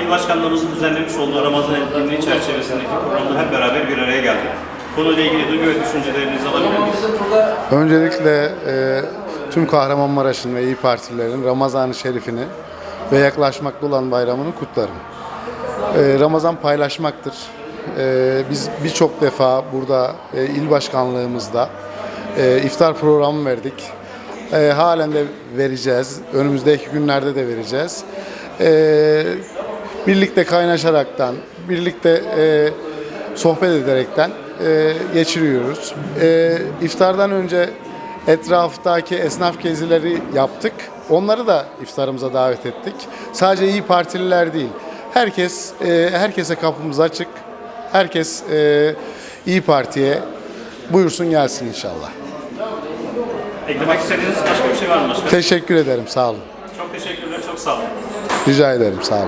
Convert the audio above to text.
İl Başkanlığımızın düzenlemiş olduğu Ramazan etkinliği çerçevesindeki programda hep beraber bir araya geldik. Konuyla ilgili duygu ve düşüncelerinizi alabilir miyiz? Öncelikle e, tüm Kahramanmaraş'ın ve İyi Partililerin Ramazan-ı Şerifini ve yaklaşmakta olan bayramını kutlarım. E, Ramazan paylaşmaktır. E, biz birçok defa burada e, il başkanlığımızda e, iftar programı verdik. E, halen de vereceğiz. Önümüzdeki günlerde de vereceğiz. E, birlikte kaynaşaraktan, birlikte e, sohbet ederekten e, geçiriyoruz. E, iftardan önce etraftaki esnaf gezileri yaptık. Onları da iftarımıza davet ettik. Sadece iyi partililer değil. Herkes, e, herkese kapımız açık. Herkes e, iyi Parti'ye buyursun gelsin inşallah. Eklemek istediğiniz başka bir şey var mı başkanım? Teşekkür ederim, sağ olun. Çok teşekkürler, çok sağ olun. Rica ederim, sağ olun.